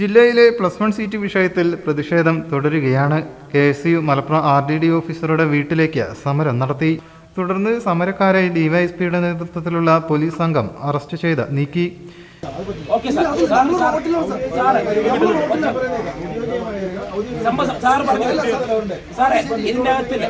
ജില്ലയിലെ plus one seat വിഷയത്തിൽ പ്രതിഷേധം തുടരുകയാണ്. K S U Malappuram R D D ഓഫീസറുടെ വീട്ടിലേക്ക് സമരം നടത്തി. തുടർന്ന് സമരക്കാരെ ഡിവൈഎസ്പിയുടെ നേതൃത്വത്തിലുള്ള പോലീസ് സംഘം അറസ്റ്റ് ചെയ്ത് നീക്കി. ഇതിന്റെ അകത്തില്ല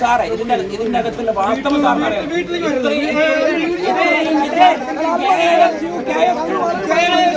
സാറേ ഇതിന്റെ ഇതിന്റെ വാസ്തവം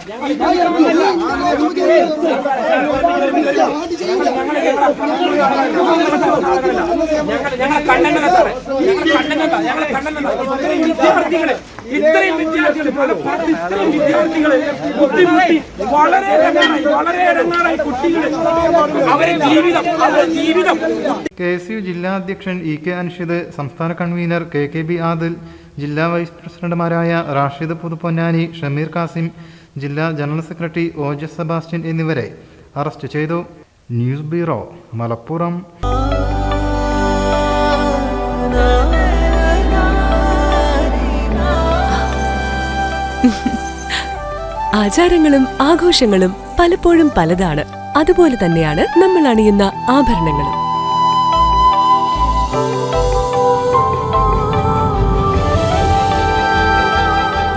വിദ്യാർത്ഥികൾ- ഞങ്ങൾ കണ്ണനല്ല സാറേ ഞങ്ങൾ കണ്ണനല്ല ഞങ്ങൾ ഇത്രയും വിദ്യാർത്ഥികളെ ഇത്രയും വിദ്യാർത്ഥികളെ പലപ്പോഴും ഇത്രയും വിദ്യാർത്ഥികളെ ബുദ്ധിമുട്ടി വളരെ വളരെ ഇടങ്ങാറായി കുട്ടികളെ അവരെ ജീവിതം അവരുടെ ജീവിതം കെ എസ് യു ജില്ലാ അധ്യക്ഷൻ ഇ കെ അൻഷിദ് സംസ്ഥാന convener K K B Adil ജില്ലാ വൈസ് പ്രസിഡന്റുമാരായ റാഷിദ് പുതുപൊന്നാനി ഷമീർ കാസിം ജില്ലാ general secretary O J Sebastian എന്നിവരെ അറസ്റ്റ് ചെയ്തു. News bureau Malappuram. ആചാരങ്ങളും ആഘോഷങ്ങളും പലപ്പോഴും പലതാണ്. അതുപോലെ തന്നെയാണ് നമ്മൾ അണിയുന്ന ആഭരണങ്ങളും.